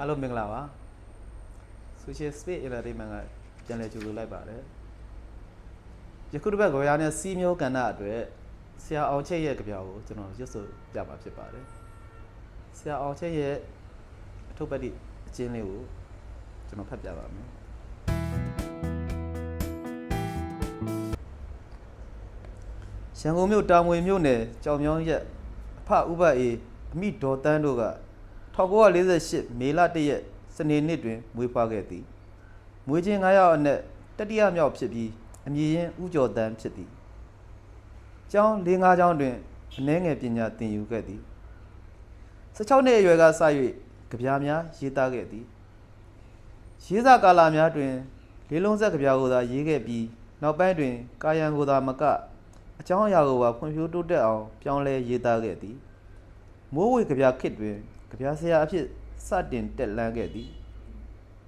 အားလုံးမင်္ဂလာပါ Social Space Entertainment ကပြန်လည်ကြိုဆိုလိုက်ပါတယ်ယခုတစ်ပတ်ကိုရတဲ့စီးမျိုးကဏ္ဍအတွက်ဆရာအောင်ချက်ရဲ့ကြပြကိုကျွန်တော်ရွတ်ဆိုပြပါဖြစ်ပါတယ်ဆရာအောင်ချက်ရဲ့အထုပ်ပတ်တိအချင်းလေးကိုကျွန်တော်ဖတ်ပြပါမယ်ရန်ကုန်မြို့တာမွေမြို့နယ်ကြောင်မြောင်းရက်အဖဥပအေအမိဒေါ်တန်းတို့က 1948မေလ1ရက်စနေနေ့တွင်မွေးဖွားခဲ့သည်မွေးခြင်း9ယောက်အနက်တတိယမြောက်ဖြစ်ပြီးအမည်ရင်းဥကျော်တန်းဖြစ်သည်ကျောင်း၄၅ကျောင်းတွင်အနှဲငယ်ပညာသင်ယူခဲ့သည်16နှစ်အရွယ်ကစ၍ကြပြားများရေးသားခဲ့သည်ရေးစာကာလများတွင်လေးလုံးဆက်ကြပြားကိုသာရေးခဲ့ပြီးနောက်ပိုင်းတွင် ကာယံကိုသာမကအကြောင်းအရာကိုပါဖွံ့ဖြိုးတိုးတက်အောင်ပြောင်းလဲရေးသားခဲ့သည်မိုးဝေကြပြခစ်တွင် ကြပြဆရာအဖြစ်စတင်တက်လှမ်းခဲ့သည်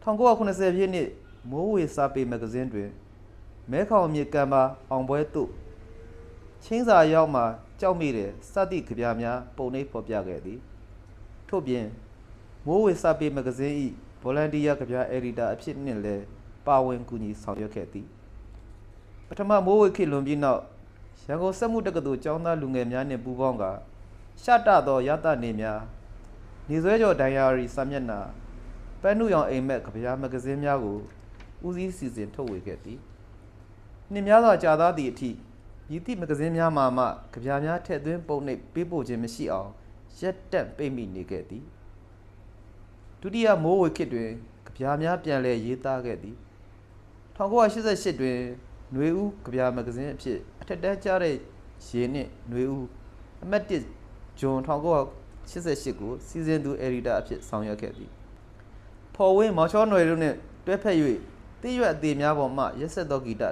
1980ပြည့်နှစ်မိုးဝေစာပေမဂ္ဂဇင်းတွင်မဲခေါင်မြေကံပါအောင်ပွဲသို့ချင်းစာရောက်မှကြောက်မိတဲ့စသည့်ကြပြများပုံနှိပ်ဖော်ပြခဲ့သည်ထို့ပြင်မိုးဝေစာပေမဂ္ဂဇင်း၏ဗော်လန်တီယာကြပြအယ်ဒီတာအဖြစ်နှင့်လည်းပါဝင်ကူညီဆောင်ရွက်ခဲ့သည်ပထမမိုးဝေခေတ်လွန်ပြီးနောက်ရန်ကုန်စက်မှုတက္ကသိုလ်ကျောင်းသားလူငယ်များနှင့်ပူးပေါင်းကရှတသောရတနေများ နေဆွဲကျော်ဒိုင်ယာရီစာမျက်နှာပန်းနုရောင်အိမ်မက်ကဗျာမဂဇင်းများကိုဦးစီးစီစဉ်ထုတ်ဝေခဲ့သည်နှစ်များစွာကြာသားသည့်အထိဤသည့်မဂဇင်းများမှာမှကြဗျာများထည့်သွင်းပုံနှိပ်ပေးပို့ခြင်းမရှိအောင်ရက်တက်ပိတ်မိနေခဲ့သည်ဒုတိယမိုးဝေခေတ်တွင်ကြဗျာများပြန်လည်ရေးသားခဲ့သည်1988တွင်ຫນွေဦးကြဗျာမဂဇင်းအဖြစ်အထက်တန်းကြားတဲ့ရေနှင့်ຫນွေဦးအမတ်1ဂျွန်1988 ကိုစီစဉ်သူအယ်ဒီတာအဖြစ်ဆောင်ရွက်ခဲ့သည်ဖော်ဝင်းမောင်ချောနွယ်တို့နှင့်တွဲဖက်၍တည့်ရွက်အသေးများပေါ်မှရက်ဆက်သောဂီတ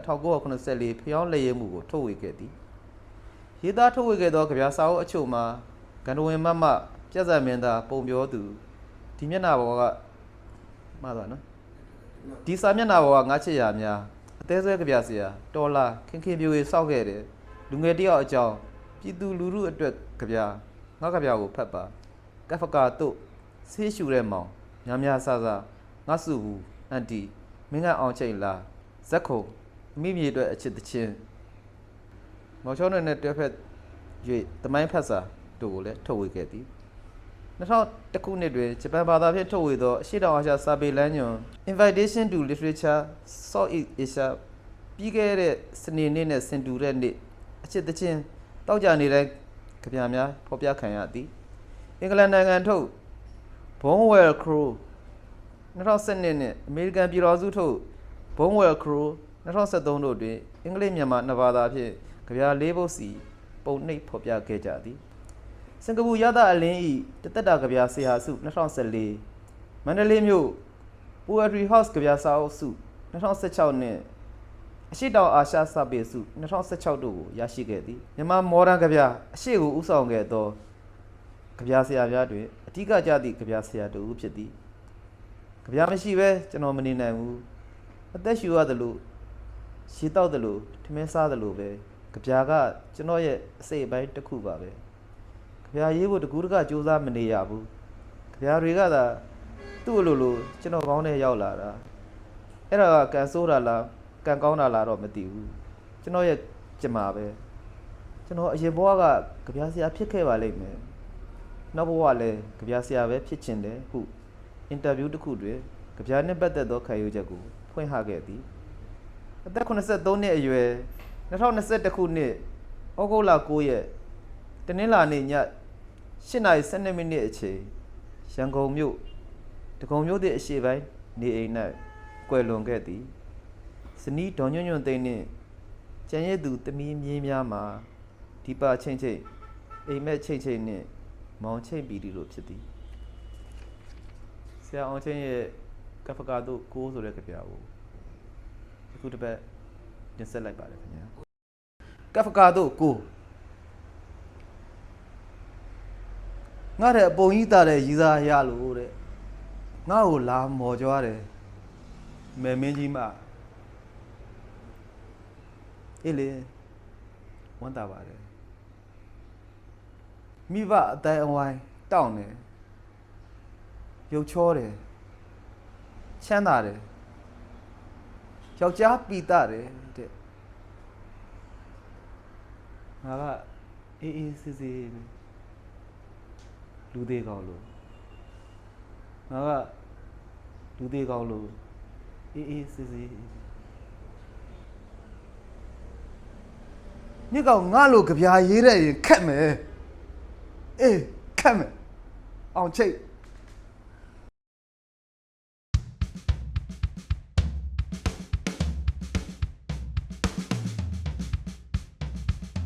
1984ဖျောင်းလက်ရဲမှုကိုထုတ်ဝေခဲ့သည်ရေးသားထုတ်ဝေခဲ့သောကြပြစာအုပ်အချို့မှာဂန္ဓဝင်မတ်မပြက်စံမင်းသားပုံပြောသူဒီမျက်နှာပေါ်ကမှားသွားနော်ဒီစာမျက်နှာပေါ်ကငါးချစ်ရာများအသေးဆွဲကြပြဆရာတော်လာခင်ခင်ပြိုရေစောက်ခဲ့တယ်လူငယ်တယောက်အကြောင်းပြည်သူလူထုအတွက်ကြပြငါကြပြကိုဖတ်ပါ ကဖကာတို့ဆေးရှူတဲ့မောင်များများဆဆငါစုဘူးအန်တီမင်းကအောင်ချိန်လားဇက်ခုံအမိမြေအတွက်အချစ်တချင်းမောင်ချောနယ်နဲ့တွဲဖက်၍တမိုင်းဖတ်စာတို့ကိုလည်းထုတ်ဝေခဲ့သည်2000ခုနှစ်တွင်ဂျပန်ဘာသာဖြင့်ထုတ်ဝေသောအရှိတောင်အာရှစာပေလမ်းညွန် Invitation to Literature Southeast Asia ပြီးခဲ့တဲ့စနေနေ့နဲ့ဆင်တူတဲ့နေ့အချစ်တချင်းတောက်ကြနေတဲ့ကြပြများဖော်ပြခံရသည် အင်္ဂလန်နိုင်ငံထုတ် Bonwell Crow 2012နဲ့အမေရိကန်ပြည်တော်စုထုတ် Bonwell Crow 2013တို့တွင်အင်္ဂလိပ်မြန်မာနှစ်ဘာသာဖြင့်ကြပြလေးပုဒ်စီပုံနှိပ်ဖော်ပြခဲ့ကြသည်စင်ကာပူရသအလင်းဤတသက်တာကြပြဆရာစု2014မန္တလေးမြို့ Poetry House ကြပြစာအုပ်စု2016နဲ့အရှိတောင်အာရှစာပေစု2016တို့ကိုရရှိခဲ့သည်မြန်မာမော်ဒန်ကြပြအရှိကိုဥဆောင်ခဲ့သော ကြပြဆရာများတွင်အဓိကကြသည့်ကြပြဆရာတူဖြစ်သည်ကြပြမရှိဘဲကျွန်တော်မနေနိုင်ဘူးအသက်ရှူရသလိုရှည်တောက်သလိုထမင်းစားသလိုပဲကြပြကကျွန်တော်ရဲ့အစိတ်အပိုင်းတစ်ခုပါပဲကြပြရေးဖို့တကူတကစူးစမ်းမနေရဘူးကြပြတွေကသာသူ့အလိုလိုကျွန်တော်ကောင်းတဲ့ရောက်လာတာအဲ့ဒါကကန်ဆိုးတာလားကံကောင်းတာလားတော့မသိဘူးကျွန်တော်ရဲ့ကြင်မာပဲကျွန်တော်အရင်ဘဝကကြပြားဆရာဖြစ်ခဲ့ပါလိမ့်မယ် နောက်ဘဝလည်းကြပြားဆရာပဲဖြစ်ချင်တယ်ဟုအင်တာဗျူးတစ်ခုတွင်ကြပြားနဲ့ပတ်သက်သောခံယူချက်ကိုဖွင့်ဟခဲ့သည်အသက်83နှစ်အရွယ်2021ခုနှစ်ဩဂုတ်လ9ရက်တနင်္လာနေ့ည8:12မိနစ်အချိန်ရန်ကုန်မြို့ဒဂုံမြို့သည့်အရှေ့ပိုင်းနေအိမ်၌ကွယ်လွန်ခဲ့သည်ဇနီးဒေါ်ညွန့်ညွန့်သိန်းနှင့်ကျန်ရည်သူတမီးမြင်းများမှာဒီပါချင်းချင်းအိမ်မက်ချင်းချင်းနှင့် မောင်ချင်းပီတီတို့ဖြစ်သည်ဆရာအောင်ချင်းရဲ့ကဖကာတို့ကိုးဆိုတဲ့ကြပြကိုအခုတစ်ပတ်တင်ဆက်လိုက်ပါတယ်ခင်ဗျာကဖကာတို့ကိုးငါတဲ့အပုံကြီးတာတဲ့ရီစားရလို့တဲ့ငါ့ကိုလာမော်ကြွားတယ်မယ်မင်းကြီးမအေးလေဝမ်းသာပါတယ် မိဘအတိုင်းအဝိုင်းတောင့်တယ်ရုပ်ချောတယ်ချမ်းသာတယ်ယောက်ျားပီတာတယ်တဲ့ငါကအေးအေးဆေးဆေးပဲလူသေးကောင်းလို့ငါကလူသေးကောင်းလို့အေးအေးဆေးဆေးညကောင်ငါလိုကြပြားရေးတဲ့ရင်ခက်မယ် အေးခက်မယ်အောင်ချိတ်